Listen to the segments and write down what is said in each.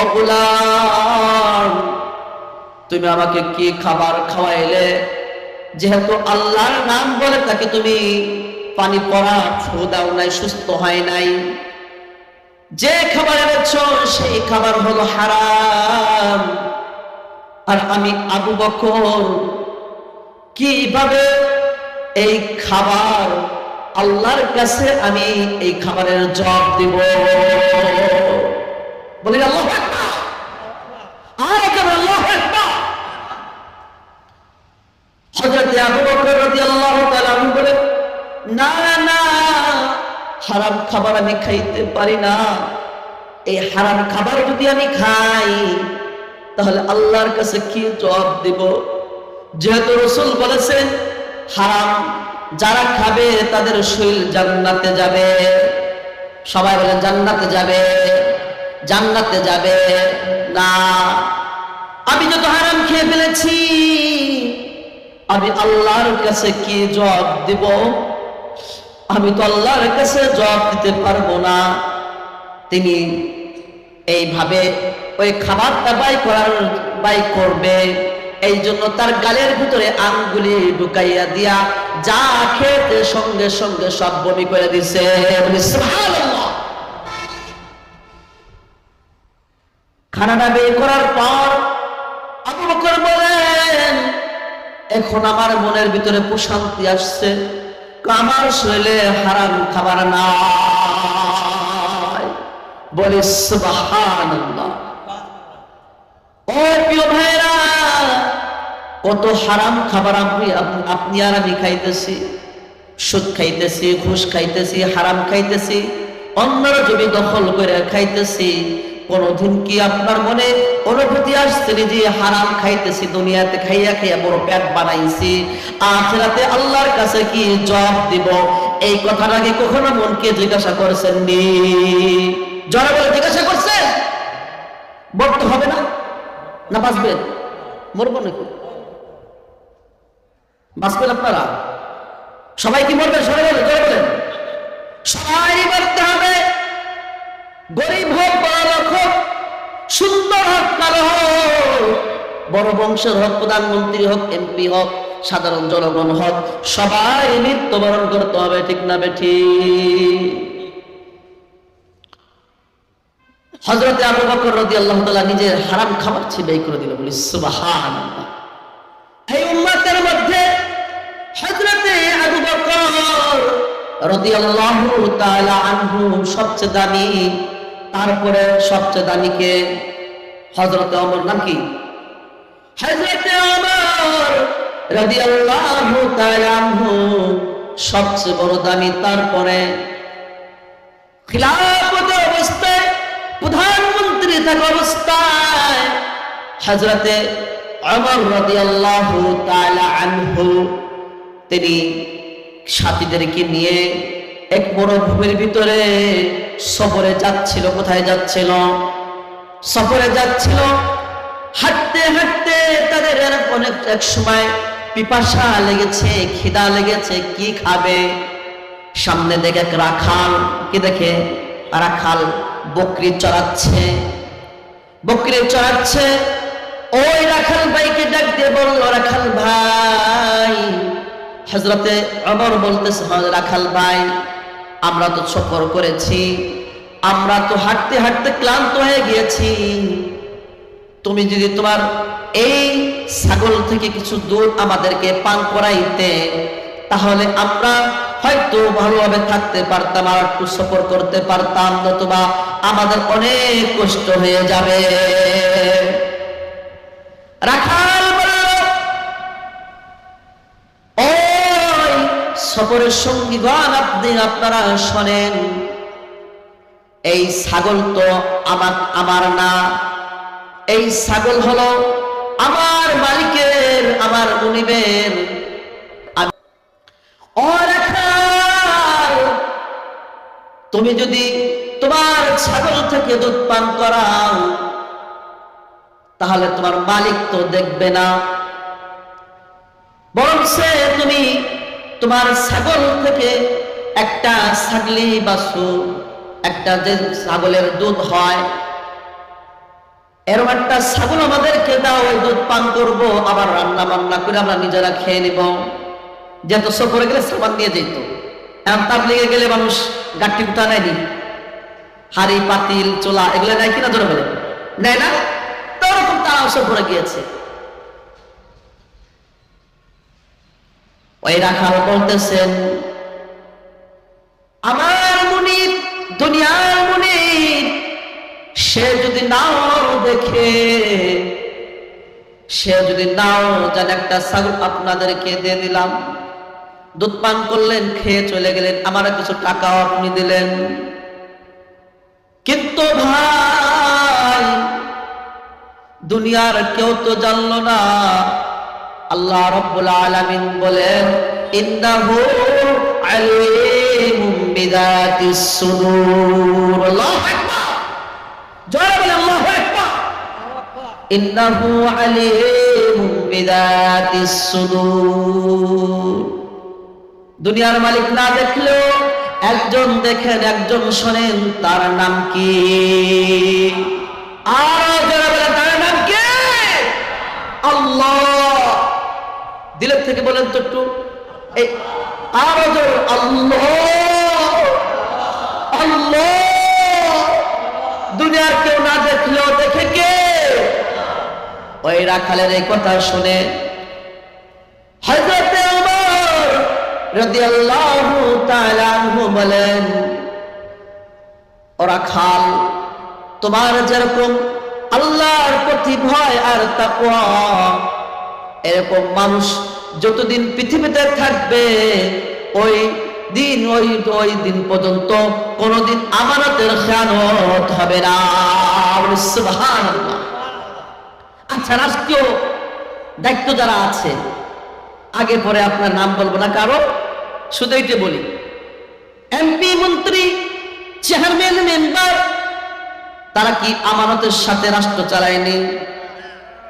অগুলাম তুমি আমাকে কি খাবার খাওয়াইলে? যেহেতু আল্লাহর নাম বলে তাকে তুমি পানি পড়া, ফু দাও নাই, সুস্থ হয় নাই। যে খাবার এনেছ, সেই খাবার হলো হারাম। আর আমি আবু বকর, কীভাবে এই খাবার আল্লাহর কাছে আমি এই খাবারের জবাব দিব? বলি আল্লাহ না না, হারাম খাবার আমি খাইতে পারি না। এই হারাম খাবার যদি আমি খাই, তাহলে আল্লাহর কাছে কি জবাব দিব? যেহেতু রসুল বলেছেন, হারাম যারা খাবে তাদের শরীর জান্নাতে যাবে। সবাই বলে জান্নাতে যাবে জান্নাতে যাবে। আমি যত হারাম খেয়ে ফেলেছি, আমি আল্লাহর কাছে কি জবাব দিব? আমি তো আল্লাহর কাছে জবাব দিতে পারব না। তিনি এইভাবে ওই খাবারটা বাই করার, বাই করবে। এই জন্য তার গালের ভিতরে আঙ্গুলি ঢুকাইয়া দিয়া যা খেতে সঙ্গে সঙ্গে সব বমি করে দিছে। খানাটা বের করার পর আবু বকর বলেন, এখন আমার মনের ভিতরে প্রশান্তি আসছে, আমার শরীরে হারাম খাবার নাই। বলে ও প্রিয় ভাইরা কত হারাম খাবার আপনি আপনি আর আমি খাইতেছি। সুদ খাইতেছি, ঘুষ খাইতেছি, হারাম খাইতেছি, অন্যরা জমি দখল করে খাইতেছি কোনদিন কি আপনার মনে অনুভূতি আসছে যে হারাম খাইতেছি, দুনিয়াতে খাইয়া খাইয়া বড় পেট বানাইছি? আখেরাতে আল্লাহর কাছে কি জবাব দিব? এই কথাটা কি কখনো মনকে জিজ্ঞাসা করছেন নি? জরা বলে জিজ্ঞাসা করছেন? বলতে হবে না? না বাঁচবেন? মরবো নাকি বাঁচবেন আপনারা? সবাই কি মরবেন? সবাই বলেন। সবাই মরতে হবে। গরিব হোক বড় বংশের হোক, প্রধানমন্ত্রী হোক এমপি হোক, সাধারণ জনগণ হোক, সবাই মৃত্যুবরণ করতে হবে, ঠিক না বেঠি হজরতে আবু বকর রাদিয়াল্লাহু তাআলা নিজের হারাম খাবার ছিবাই করে দিল, বলি সুবহানাল্লাহ। এই উম্মতের মধ্যে হযরতে আবু বকর রাদিয়াল্লাহু তাআলা আনহু সবচেয়ে দামি, তারপরে সবচেয়ে দামি কে হযরতে ওমর নাম কি? সবচেয়ে বড় দামি তারপরে অবস্থায় প্রধানমন্ত্রী থাকা অবস্থায় হজরতে অমর রাদিয়াল্লাহু তাআলা আনহু তিনি সাথীদেরকে নিয়ে এক মরুভূমির ভিতরে সফরে যাচ্ছিল, কোথায় যাচ্ছিল? সফরে যাচ্ছিল হাঁটতে হাঁটতে তাদের অনেক এক সময় পিপাসা লেগেছে খিদা লেগেছে কি খাবে? সামনে দেখে এক রাখাল কি দেখে? রাখাল বকরি চড়াচ্ছে। বকরি চড়াচ্ছে। ওই রাখাল ভাইকে ডাক দিয়ে বলল রাখাল ভাই। হজরতে অমর বলতেছে "হ্যাঁ, রাখাল ভাই আমরা তো সফর করেছি আমরা তো হাঁটতে হাঁটতে ক্লান্ত হয়ে গিয়েছি। তুমি যদি তোমার এই ছাগল থেকে কিছু দুধ আমাদেরকে পান করাইতে, তাহলে আমরা হয়তো ভালোভাবে থাকতে পারতাম, আর একটু সফর করতে পারতাম, নতুবা আমাদের অনেক কষ্ট হয়ে যাবে। রাখাল সফরের সঙ্গীগণ, আপনি আপনারা শোনেন, এই ছাগল তো আমার আমার না। এই ছাগল হলো আমার মালিকের, আমার মুনিবের। তুমি যদি তোমার ছাগল থেকে দুধ পান করাও, তাহলে তোমার মালিক তো দেখবে না। বরং সে তুমি তোমার ছাগল থেকে একটা ছাগলি বাছু, একটা যে ছাগলের দুধ হয় এরকম একটা ছাগল আমাদেরকে দাও ওই দুধ পান করব, আবার রান্না বান্না করে আমরা নিজেরা খেয়ে নিব। যেত সফরে গেলে সাবান নিয়ে যেত এখন তার লেগে গেলে মানুষ গাঠি কুটা নেয়নি হাড়ি, পাতিল, চোলা, এগুলো নেয় কিনা ধরে বলে। নেয় না? তো ওরকম তারা সফরে গিয়েছে। ওই রাখাল বলতেছেন, আমার মুনির, দুনিয়ার মুনির, সে যদি নাও দেখে। সে যদি নাও জানে একটা ছাগল আপনাদেরকে দিয়ে দিলাম। দুধ পান করলেন, খেয়ে চলে গেলেন। আমার কিছু টাকাও আপনি দিলেন। কিন্তু ভাই, দুনিয়ার কেউ তো জানলো না। আল্লাহ রব্বুল আলামিন বলেন, ইন্নাহু আলিমুম বিদাতিস সুদূর। আল্লাহু আকবার। জোরে বলে আল্লাহু আকবার ইন্নাহু আলিমুম বিদাতিস সুদূর। দুনিয়ার মালিক না দেখলেও একজন দেখেন, একজন শোনেন, তার নাম কি? আর তার নাম কি? আল্লাহ। দিলের থেকে বলেন তো একটু। এই আরও আল্লাহ আল্লাহ। দুনিয়ার কেউ না দেখলেও দেখে ওই রাখালের এই কথা শুনে বলেন ওরা খাল তোমার যেরকম আল্লাহর প্রতি ভয় আর তাকওয়া, এরকম মানুষ যতদিন পৃথিবীতে থাকবে, ওই দিন, ওই ওই দিন পর্যন্ত কোনোদিন আমানতের খেয়ানত হবে না। আচ্ছা রাষ্ট্রীয় দায়িত্ব যারা আছে, আগে পরে আপনার নাম বলব না কারও শুধু এইটা বলি। এমপি, মন্ত্রী, চেয়ারম্যান, মেম্বার, তারা কি আমানতের সাথে রাষ্ট্র চালায়নি?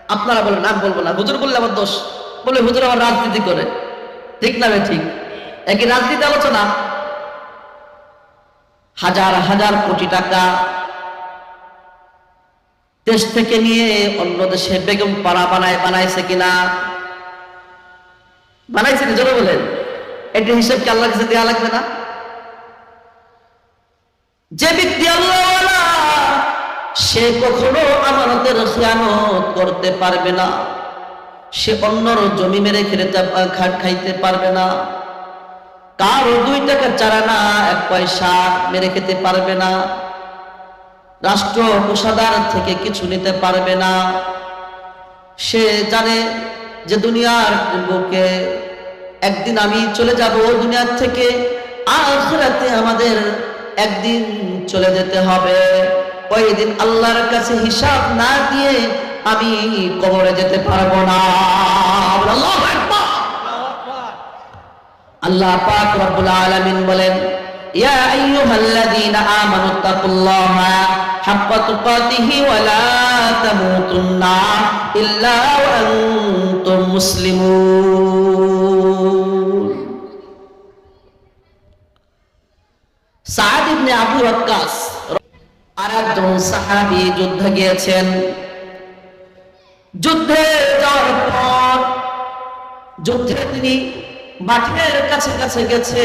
আপনারা বলেন নাম বলব না। হুজুর বললে আমার দোষ। বলে, হুজুর আমার রাজনীতি করে। ঠিক না ঠিক? একই রাজনীতি আলোচনা। হাজার হাজার কোটি টাকা দেশ থেকে নিয়ে অন্য দেশে বেগম পাড়া বানায়, বানাইছে কিনা? বানাইছে কি? জোরে বলেন। এটা হিসেব কি আল্লাহ দেওয়া লাগবে না? যে ব্যক্তি সে কখনো আমানতের খেয়ানত করতে পারবে না। সে অন্যর জমি মেরে খেলে খা- খাইতে পারবে না। কারও দুই টাকা চারা না, এক পয়সা মেরে খেতে পারবে না। রাষ্ট্র কোষাদার থেকে কিছু নিতে পারবে না। সে জানে যে দুনিয়ার বুকে একদিন আমি চলে যাব দুনিয়ার থেকে, আখরাতে আমাদের একদিন চলে যেতে হবে। ওই দিন আল্লাহর কাছে হিসাব না দিয়ে আমি কবরে যেতে পারব না। আল্লাহ পাক রব্বুল আলামিন বলেন যুদ্ধে গিয়েছেন। যুদ্ধে যুদ্ধে তিনি মাঠের কাছে কাছে গেছে।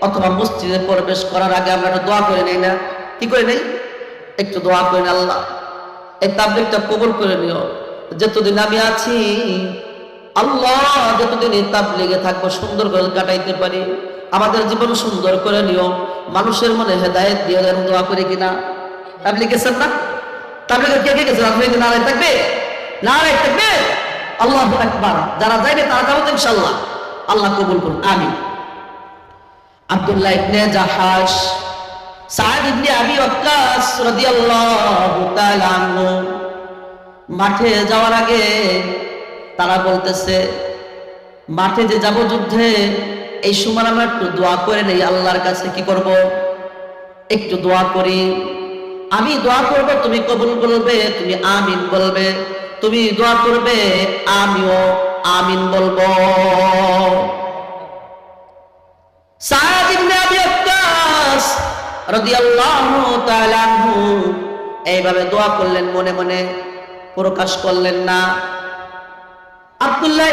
অথবা মসজিদে প্রবেশ করার আগে আমরা একটা দোয়া করে নেই না? কি করে নেই? একটু দোয়া করে আল্লাহ। এই তাবলিকটা কবর করে নিও। যতদিন আমি আছি, আল্লাহ যতদিন এই তাবলিগে থাকব, সুন্দর করে কাটাইতে পারি। আমাদের জীবন সুন্দর করে নিও। মানুষের মনে হেদায়েত দিয়ে দেন, দোয়া করে কিনা তাবলিগ গেছেন না? তাবলিগে কে কে গেছেন? আপনি নারায় থাকবে? নারায় থাকবে? আল্লাহ একবার যারা যাইবে, তারা যাব ইনশাল্লাহ আল্লাহ কবুল করুন আমি আব্দুল্লাহ ইবনে জাহাস সাদ ইবনে আবি ওয়াক্কাস রাদিয়াল্লাহু তাআলা আনহু। মাঠে যাওয়ার আগে তারা বলতেছে, মাঠে যে যাব যুদ্ধে, এই সময় আমরা একটু দোয়া করে নেই, আল্লাহর কাছে কি করব? একটু দোয়া করি। আমি দোয়া করব, তুমি কবুল বলবে তুমি আমিন বলবে। তুমি দোয়া করবে, আমিও আমিন বলব। এইভাবে দোয়া করলেন, মনে মনে প্রকাশ করলেন না। আব্দুল্লাহ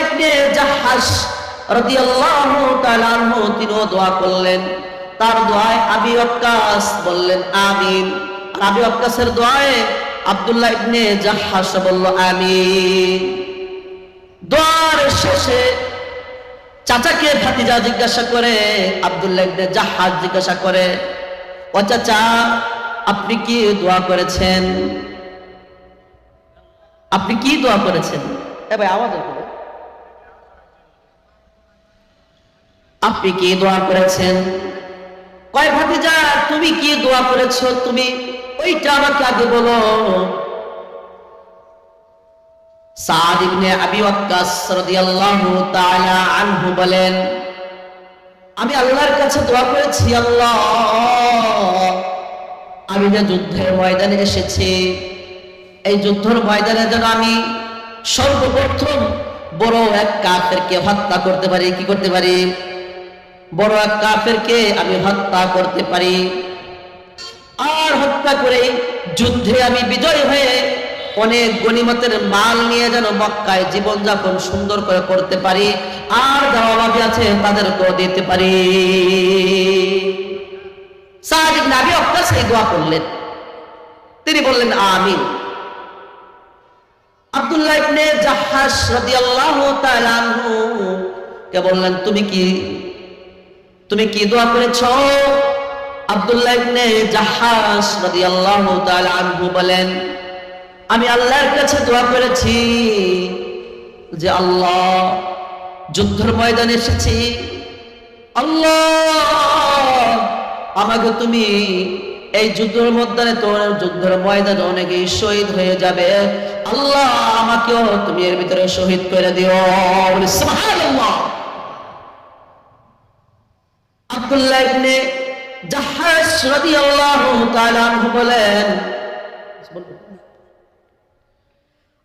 তার আবি বললেন, আমিন। আবি দোয়ায় শেষে চাচাকে ভাতিজা জিজ্ঞাসা করে, আব্দুল্লাহ ইবনে জাহাজ জিজ্ঞাসা করে, ও চাচা, আপনি কি দোয়া করেছেন? আপনি কি দোয়া করেছেন? আপনি কি দোয়া করেছেন? কয় ভাতিজা, তুমি কি দোয়া করেছ? তুমি, ওইটা আমাকে আগে বলো। সাদ ইবনে আবি ওয়াক্কাস রাদিয়াল্লাহু তাআলা আনহু বলেন, আমি আল্লাহর কাছে দোয়া করেছি, আল্লাহ। আমি যে যুদ্ধের ময়দানে এসেছি, এই যুদ্ধের ময়দানে যেন আমি সর্বপ্রথম বড় এক কাফেরকে হত্যা করতে পারি, কি করতে পারি? বড় এক কাফেরকে আমি হত্যা করতে পারি। আর হত্যা করে যুদ্ধে আমি বিজয় হয়ে অনেক গনিমতের মাল নিয়ে যেন মক্কায় জীবনযাপন সুন্দর করে করতে পারি, আর যারা অভাবী আছে তাদেরকেও দিতে পারি। সাহায্য নাবি অক্কাস এই দোয়া করলেন। তিনি বললেন, আমিন। আব্দুল্লাহ ইবনে জাহাস রাদিয়াল্লাহু তাআলা আনহু কে বললেন, তুমি কি তুমি কি দোয়া করেছ? আব্দুল্লাহ ইবনে জাহাস রাদিয়াল্লাহু তাআলা আনহু বলেন আমি আল্লাহর কাছে দোয়া করেছি যে আল্লাহ, যুদ্ধের ময়দানে এসেছি। আল্লাহ আমাকে তুমি এই যুদ্ধের ময়দানে তোমার যুদ্ধের ময়দানে অনেকেই শহীদ হয়ে যাবে। আল্লাহ, আমাকেও তুমি এর ভিতরে শহীদ করে দিও। আব্দুল্লাহ ইবনে জাহাজ রাদিয়াল্লাহু তাআলা বলেন আব্দুল্লাহ ইবনে জাহাজ রাদিয়াল্লাহু তাআলা আনহু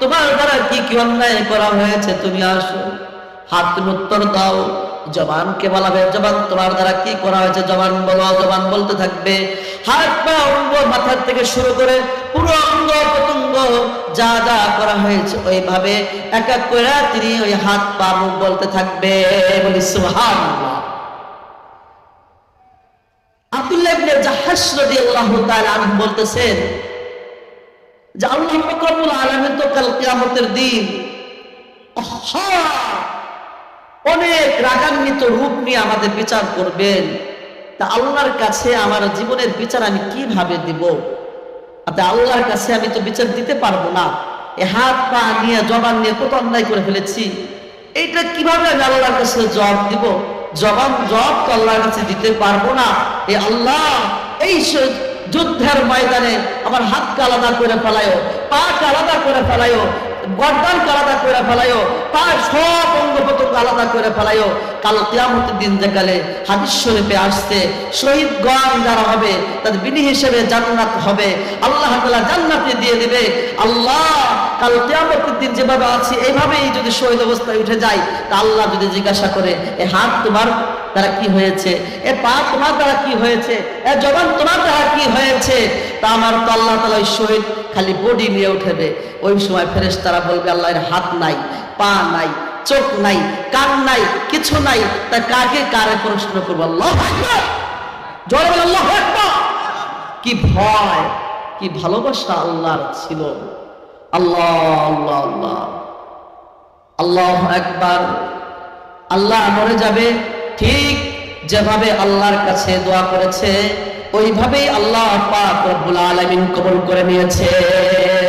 তোমার দ্বারা কি কি অন্যায় করা হয়েছে তুমি আসো। হাত উত্তর দাও। জবানকে বলা হবে জবান তোমার দ্বারা কি করা হয়েছে? জবান বলো, জবান বলতে থাকবে। হাত, পা, অঙ্গ মাথার থেকে শুরু করে পুরো অঙ্গ, প্রত্যঙ্গ যা যা করা হয়েছে, ওইভাবে এক এক করে তিনি ওই হাত, পা, মুখ বলতে থাকবে। বলি, সুবহানাল্লাহ। আব্দুল্লাহ জাহাশ রাদিয়াল্লাহু তাআলা বলতেছেন যে আল্লাহ রব্বুল আলামিন তো কাল কিয়ামতের দিন অনেক রাগান্বিত রূপ নিয়ে আমাদের বিচার করবেন। তা আল্লাহর কাছে আমার জীবনের বিচার আমি কীভাবে দিব? আল্লাহর কাছে আমি তো বিচার দিতে পারব না। এ হাত, পা নিয়ে, জবান নিয়ে কত অন্যায় করে ফেলেছি। এইটা কীভাবে আমি আল্লাহর কাছে জবাব দিব? জবাব জবাব তো আল্লাহর কাছে দিতে পারব না। এ আল্লাহ, এই যুদ্ধের ময়দানে আমার হাতকে আলাদা করে ফেলায় পাকে আলাদা করে ফেলায়ও গর্দানকে আলাদা করে ফেলায়ও, তার সব অঙ্গ আলাদা করে ফেলায়ও, কাল কিয়ামতের দিন যেকালে হাদিস শরীফে আসছে, শহীদগণ যারা হবে, তাদের বিনি হিসেবে জান্নাত হবে। আল্লাহ তাআলা জান্নাতে দিয়ে দিবে। আল্লাহ দিন যেভাবে এইভাবেই যদি শহীদ অবস্থায় উঠে যায়, তা আল্লাহ যদি জিজ্ঞাসা করে, এ হাত তোমার দ্বারা কি হয়েছে? এ পা তোমার দ্বারা কি হয়েছে? এ জবান তোমার দ্বারা কি হয়েছে? তা আমার তো আল্লাহ তালা ওই শহীদ খালি বডি নিয়ে উঠেবে। ওই সময় ফেরেস তারা বলবে, আল্লাহর হাত নাই, পা নাই, চোখ নাই, কান নাই, কিছু নাই। তা কাকে, কারে প্রশ্ন করব? আল্লাহ। জোরে বলে আল্লাহু। কি ভয়, কি ভালোবাসা আল্লাহর ছিল। আল্লাহ আল্লাহ আল্লাহ। আল্লাহ একবার আল্লাহ মরে যাবে, ঠিক যেভাবে আল্লাহর কাছে দোয়া করেছে, ওইভাবেই আল্লাহ পাক রব্বুল আলামিন কবুল করে নিয়েছেন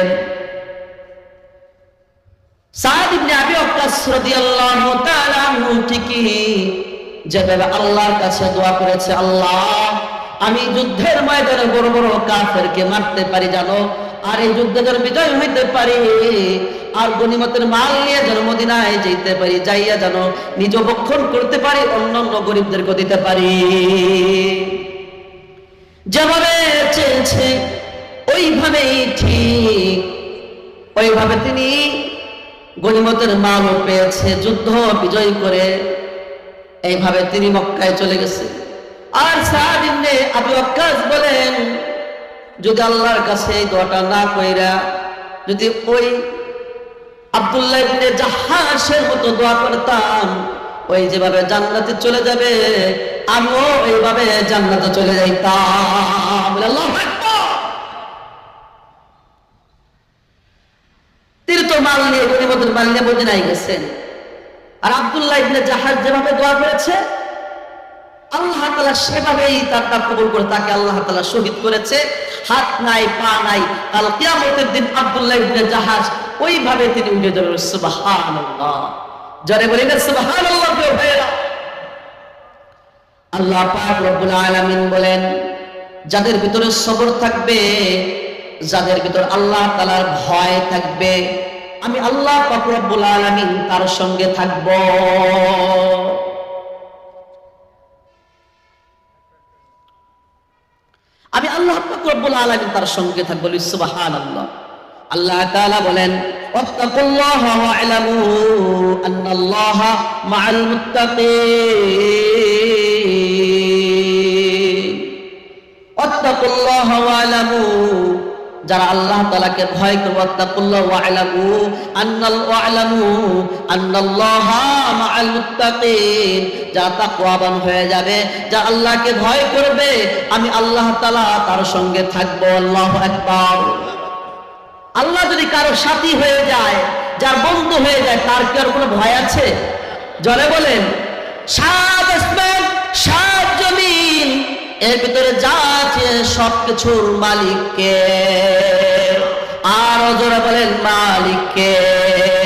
ঠিকই। আল্লাহর কাছে করেছে, আল্লাহ, আমি যুদ্ধের ময়দানে বড় বড় কাফেরকে মারতে পারি জানো, আর এই যুদ্ধে যেন বিজয় হইতে পারি, আর গনিমতের মাল নিয়ে যেন মদিনায় যেতে পারি, যাইয়া যেন নিজ বক্ষণ করতে পারি, অন্যান্য গরিবদেরকে দিতে পারি। যেভাবে চেয়েছে ওইভাবেই ঠিক। ওইভাবে তিনি গনিমতের মালও পেয়েছে, যুদ্ধ বিজয় করে এইভাবে তিনি মক্কায় চলে গেছে। আর সাদ ইবনে আবু ওয়াক্কাস বলেন, যদি আল্লাহর কাছে এই দোয়াটা না কইরা, যদি ওই আব্দুল্লাহ জাহাসের মতো দোয়া করতাম, ওই যেভাবে জান্নাতে চলে যাবে, আমিও এইভাবে জান্নাতে চলে যাইতাম। আল্লাহু আকবার। তিনি তো মাল নিয়ে গরিবদের মদিনায় গেছেন। আর আব্দুল্লাহ ইবনে জাহাজ যেভাবে দোয়া করেছে, আল্লাহ তালা সেভাবেই তার তার করে তাকে আল্লাহ তালা শহীদ করেছে। হাত নাই, পা নাই, কাল কিয়ামতের দিন আব্দুল্লাহ ইবনে জাহাজ ওইভাবে তিনি উঠে যাবেন সুবহানাল্লাহ। জরে বলি না আল্লাহ পাক রব্বুল আলামিন বলেন, যাদের ভিতরে সবর থাকবে যাদের ভিতর আল্লাহ তাআলার ভয় থাকবে, আমি আল্লাহ পাক রব্বুল আলামিন তার সঙ্গে থাকব। আমি আল্লাহ পাক রব্বুল আলামিন তার সঙ্গে থাকব সুবহানাল্লাহ। আল্লাহ তাআলা বলেন, ওয়াত্তাকুল্লাহ ওয়া'লামু যারা আল্লাহ তালাকে ভয় করবে, ওয়াত্তাকুল্লাহ ওয়া'লামু, আন্নাল তাকওয়াবান হয়ে যাবে, যা আল্লাহকে ভয় করবে, আমি আল্লাহ তাআলা তার সঙ্গে থাকব, আল্লাহু আকবার। আল্লাহ যদি কারও সাথী হয়ে যায়, যার বন্ধু হয়ে যায়, তার কি আর কোনো ভয় আছে? জলে বলেন, সাত আসমান, সাত জমিন এর ভিতরে যা আছে সবকিছুর মালিককে। আর জোরে বলেন, মালিককে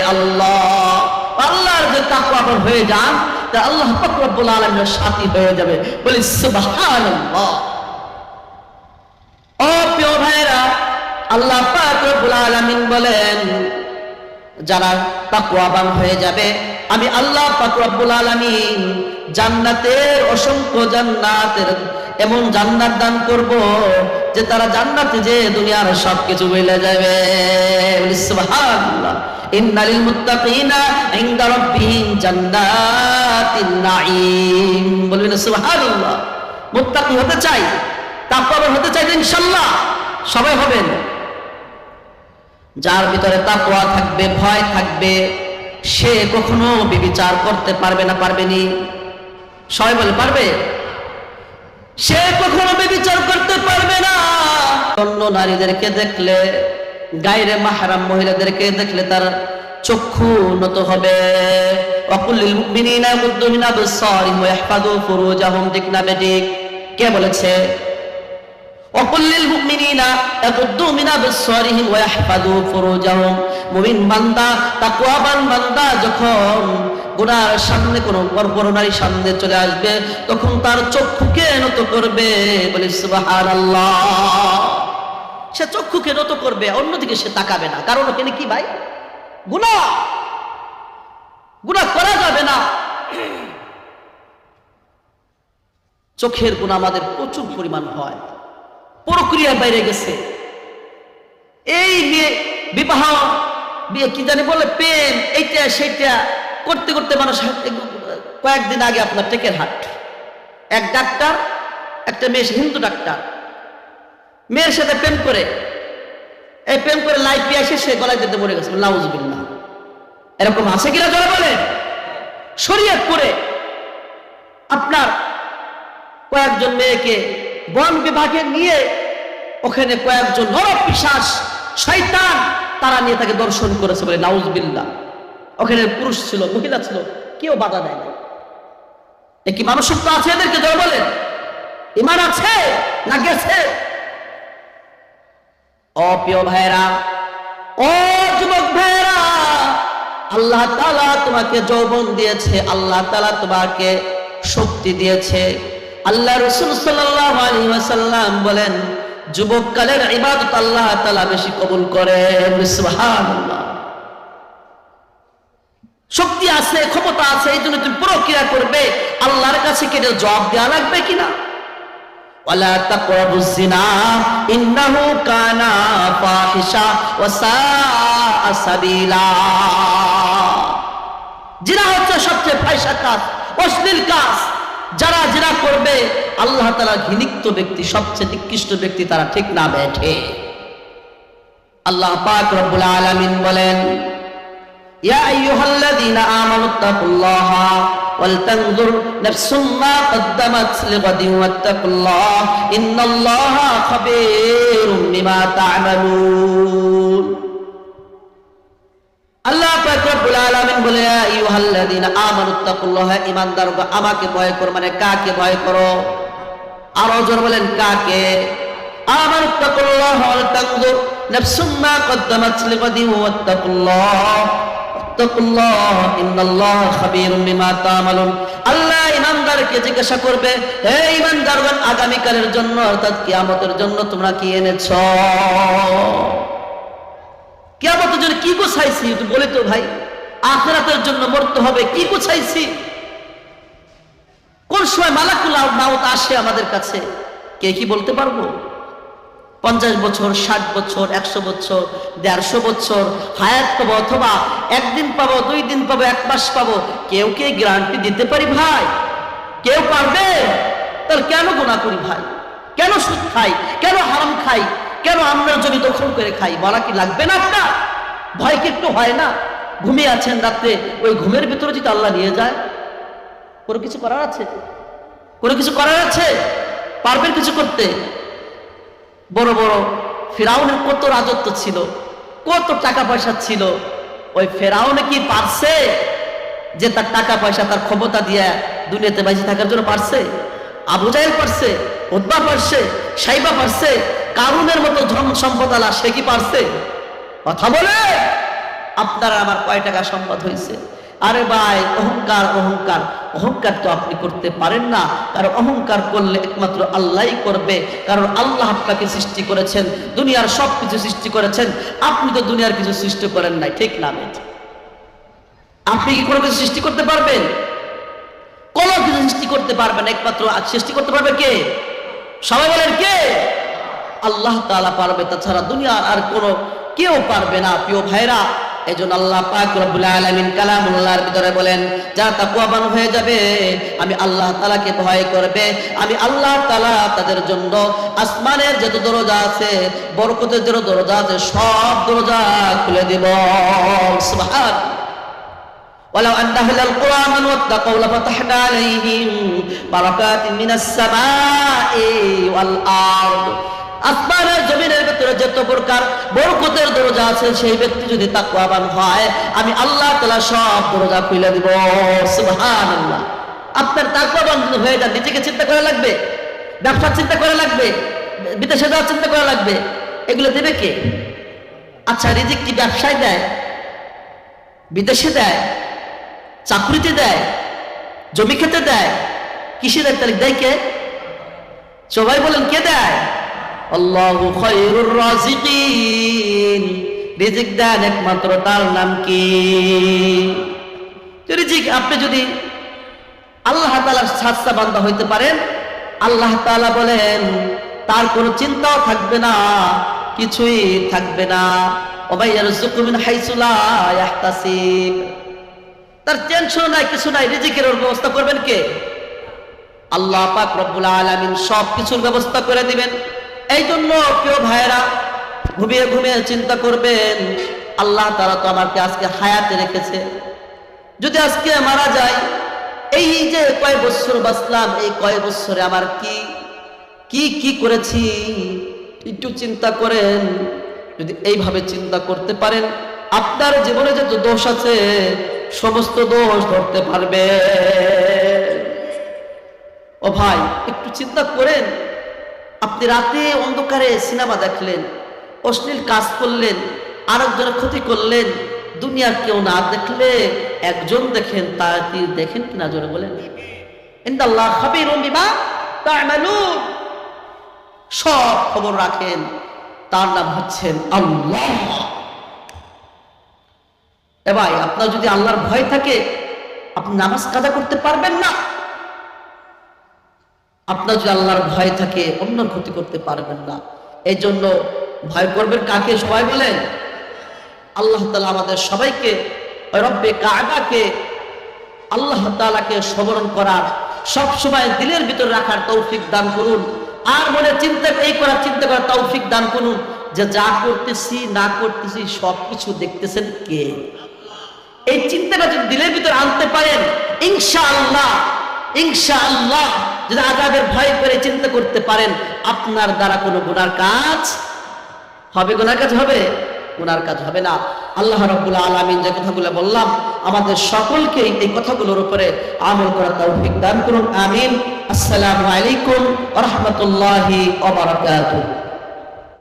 আল্লাহ। আল্লাহর যে তাকওয়া হয়ে যান, তা আল্লাহ পাক রব্বুল আলামিনের সাথী হয়ে যাবে। বলি, সুবহানাল্লাহ। ও প্রিয় ভাইরা আল্লাহ পাক রব্বুল আলামিন বলেন যারা তাকওয়াবান হয়ে যাবে। আমি আল্লাহ পাক রব্বুল আলামিন জান্নাতের, অসংখ্য জান্নাতের এমন জান্নাত দান করব যে তারা জান্নাতে যে দুনিয়ার সবকিছু যাবে। বলি সুবহানাল্লাহ। মুত্তাকি হতে চাই হতে চাই সবাই হবেন। যার ভিতরে তাকওয়া থাকবে, ভয় থাকবে, সে কখনো বিবিচার করতে পারবে না পারবেনি সবাই বলে, পারবে? সে কখনো বিবিচার করতে পারবে না। অন্য নারীদেরকে দেখলে গায়রে মাহারাম মহিলাদেরকে দেখলে তার চক্ষু উন্নত হবে। অকুল্লিল মুমিনিনা ইয়াগুদ্দু মিন আবসারিহিম ওয়া ফুরুজাহুম কে বলেছে? যখন সামনে চলে আসবে, তখন তার চক্ষুকে নত করবে? বলে সে চক্ষুকে নত করবে, অন্যদিকে সে তাকাবে না। কারণ ওখানে কি ভাই? গুনাহ। গুনাহ করা যাবে না। চোখের গুণ আমাদের প্রচুর পরিমাণ হয়। প্রক্রিয়ার বাইরে গেছে। এই বিয়ে, বিবাহ, বিয়ে কি জানি বলে, প্রেম, এইটা, সেইটা করতে করতে মানুষ কয়েকদিন আগে আপনার টেকের হাট। এক ডাক্তার, একটা মেয়ে হিন্দু ডাক্তার। মেয়ের সাথে প্রেম করে, এই প্রেম করে লাইফ পেয়ে এসে সে গলায় যেতে মরে গেছে, নাউজবিল্লাহ। এরকম আছে কিনা যারা বলে শরীয়ত করে আপনার কয়েকজন মেয়েকে বন বিভাগে নিয়ে ওখানে কয়েকজন নর পিসাস শয়তান, তারা নিয়ে তাকে দর্শন করেছে বলে নাউজবিল্লা ওখানে পুরুষ ছিল, মহিলা ছিল, কেউ বাধা দেয় না কি মানুষত্ব আছে এদেরকে জয় বলেন ইমান আছে না গেছে? অপ্রিয় ভাইরা ও যুবক ভাইরা আল্লাহ তালা তোমাকে যৌবন দিয়েছে, আল্লাহ তালা তোমাকে শক্তি দিয়েছে। আল্লাহ রসুল সাল্লাহ আলী বলেন যুবককালের ইবাদত আল্লাহ তালা বেশি কবুল করেন সুবহানাল্লাহ শক্তি আছে ক্ষমতা আছে এই জন্য তুমি প্রক্রিয়া করবে আল্লাহর কাছে কেটে জবাব দেওয়া লাগবে কিনা ولا تقربوا الزنا إنه كان فاحشة وساء سبيلا জিনা হচ্ছে সবচেয়ে ফাইসা কাজ অশ্লীল কাজ যারা জিনা করবে আল্লাহ তালা ঘৃণিক্ত ব্যক্তি সবচেয়ে নিকৃষ্ট ব্যক্তি তারা ঠিক না বেঠে আল্লাহ পাক রব্বুল আলামিন বলেন يا أيها الذين آمنوا اتقوا الله ولتنظر نفس ما قدمت لغد واتقوا الله إن الله خبير بما تعملون আল্লাহ পাক রব্বুল আলামিন বলে, ইয়া আইয়ুহাল্লাযীনা আমানু তাকুল্লাহ ঈমানদারগণ আমাকে ভয় করো। মানে কাকে ভয় করো? আরও জোর বলেন, কাকে? আমানু তাকুল্লাহ ওয়াল তানজুর নাফসুম মা কদ্দামাত লিগাদিন ওয়াত্তাকুল্লাহ ওয়াত্তাকুল্লাহ ইন্নাল্লাহ খাবীরুম বিমা তা'মালুন। আল্লাহ ঈমানদারকে জিজ্ঞাসা করবে, হে ঈমানদারগণ আগামীকালের জন্য, অর্থাৎ কিয়ামতের জন্য তোমরা কি এনেছো? কেমতের জন্য কি গোছাইছি? বলে তো ভাই। আখেরাতের জন্য মরতে হবে, কি গোছাইছি? কোন সময় মালাকুল মাউত আসে আমাদের কাছে, কে কি বলতে পারব? পঞ্চাশ বছর, ষাট বছর, একশো বছর, দেড়শো বছর, হায়াত পাবো অথবা একদিন পাবো, দুই দিন পাবো, এক মাস পাবো, কেউ কে গ্যারান্টি দিতে পারি ভাই? কেউ পারবে? তাহলে কেন গোনা করি ভাই? কেন সুদ খাই? কেন হারাম খাই? কেন আমরা জমি দখল করে খাই? বলা কি লাগবে না আপনার ভয় কি একটু হয় না? ঘুমিয়ে আছেন রাত্রে, ওই ঘুমের ভিতরে যদি আল্লাহ নিয়ে যায়? কোনো কিছু করার আছে? কোনো কিছু করার আছে? পারবেন কিছু করতে? বড় বড় ফেরাউনের কত রাজত্ব ছিল, কত টাকা পয়সা ছিল, ওই ফেরাউনে কি পারছে যে তার টাকা পয়সা, তার ক্ষমতা দিয়ে দুনিয়াতে বেঁচে থাকার জন্য পারছে? আবু জাহেল পারছে উদ্বা পারছে, সাইবা পারছে কারুনের মতো ধন সম্পদ আলা সে কি পারছে? কথা বলে। আপনার আমার কয় টাকা সম্পদ হয়েছে? আরে ভাই, অহংকার অহংকার। অহংকার তো আপনি করতে পারেন না। কারণ অহংকার করলে একমাত্র আল্লাহই করবে। কারণ আল্লাহ আপনাকে সৃষ্টি করেছেন, দুনিয়ার সব কিছু সৃষ্টি করেছেন। আপনি তো দুনিয়ার কিছু সৃষ্টি করেন নাই, ঠিক না আপনি কি কোনো কিছু সৃষ্টি করতে পারবেন? কোনো কিছু সৃষ্টি করতে পারবেন একমাত্র সৃষ্টি করতে পারবে কে? সবাই বলেন কে? আল্লাহ তাআলা পারবে তাছাড়া দুনিয়ার আর কোনো কেউ পারবে না প্রিয় ভাইরা এই জন্য আল্লাহ পাক রব্বুল আলামিন কালামুল্লাহর ভিতরে বলেন যা তাকওয়াবান হয়ে যাবে আমি আল্লাহ তাআলাকে ভয় করবে আমি আল্লাহ তাআলা তাদের জন্য আসমানের যত দরজা আছে বরকতের যত দরজা আছে সব দরজা খুলে দিব সুবহান ولو أن أهل القرى آمنوا واتقوا لفتحنا عليهم بركات من السماء والأرض আসমানের জমিনের ভিতরে যত প্রকার বরকতের দরজা আছে, সেই ব্যক্তি যদি তাকওয়াবান হয়, আমি আল্লাহ তাআলা সব দরজা খুলে দিব। সুবহানাল্লাহ। আপনার তাকওয়াবান যদি হয়ে যায়, নিজেকে চিন্তা করা লাগবে? ব্যবসার চিন্তা করা লাগবে? বিদেশে যাওয়ার চিন্তা করা লাগবে? এগুলো দেবে কে? আচ্ছা রিজিক কি ব্যবসায় দেয়? বিদেশে দেয়? চাকরিতে দেয়? জমি খেতে দেয়? কৃষি দেয়? তাহলে দেয় কে? সবাই বলেন, কে দেয়? আল্লাহু খায়রুর রাজিকিন। রিজিক দেন একমাত্র তার নাম কি? রিজিক, আপনি যদি আল্লাহ তাআলার সাচ্চা বান্দা হইতে পারেন, আল্লাহ তাআলা বলেন, তার কোনো চিন্তাও থাকবে না, কিছুই থাকবে না। তার টেনশন নাই, কিছু নাই, রিজিকের ব্যবস্থা করবেন কে? আল্লাহ পাক রব্বুল আলামিন সব কিছুর ব্যবস্থা করে দিবেন। এই জন্য কেউ ভাইয়েরা, ঘুমিয়ে ঘুমিয়ে চিন্তা করবেন, আল্লাহ তারা তো আমাকে আজকে হায়াতে রেখেছে। যদি আজকে মারা যায়, এই যে কয় বছর বাঁচলাম, এই কয় বছরে আমার কি কি কি করেছি, একটু চিন্তা করেন। যদি এইভাবে চিন্তা করতে পারেন, আপনার জীবনে যত দোষ আছে, সমস্ত দোষ ধরতে পারবে ও ভাই, একটু চিন্তা করেন। আপনি রাতে অন্ধকারে সিনেমা দেখলেন, অশ্লীল কাজ করলেন, আরেকজনের ক্ষতি করলেন, দুনিয়ার কেউ না দেখলে একজন দেখেন তা কি দেখেন কিনা জোরে বলেন। ইন্দাল্লাহ সব খবর রাখেন, তার নাম হচ্ছেন আল্লাহ। এ ভাই আপনার যদি আল্লাহর ভয় থাকে, আপনি নামাজ কাজা করতে পারবেন না। আপনার যদি আল্লাহর ভয় থাকে অন্য ক্ষতি করতে পারবেন না। এই জন্য ভয় করবেন কাকে? সবাই বলেন। আল্লাহ তালা আমাদের সবাইকে রব্বে কায়বাকে আল্লাহ তালাকে স্মরণ করার সব সময় দিলের ভিতরে রাখার তৌফিক দান করুন। আর মনে চিন্তা, এই করার চিন্তা করার তৌফিক দান করুন যে যা করতেছি, না করতেছি, সবকিছু দেখতেছেন কে? এই চিন্তাটা যদি দিলের ভিতরে আনতে পারেন, ইনশাআল্লাহ ইনশাআল্লাহ যদি আজাবের ভয় করে চিন্তা করতে পারেন, আপনার দ্বারা কোনো গুনার কাজ হবে, গুনার কাজ হবে? গুনার কাজ হবে না। আল্লাহ রাব্বুল আলামিন যে কথাগুলো বললাম, আমাদের সকলকে এই কথাগুলোর উপরে আমল করা তৌফিক দান করুন, আমিন। আসসালামু আলাইকুম রাহমাতুল্লাহি ওয়া বারাকাতুহু।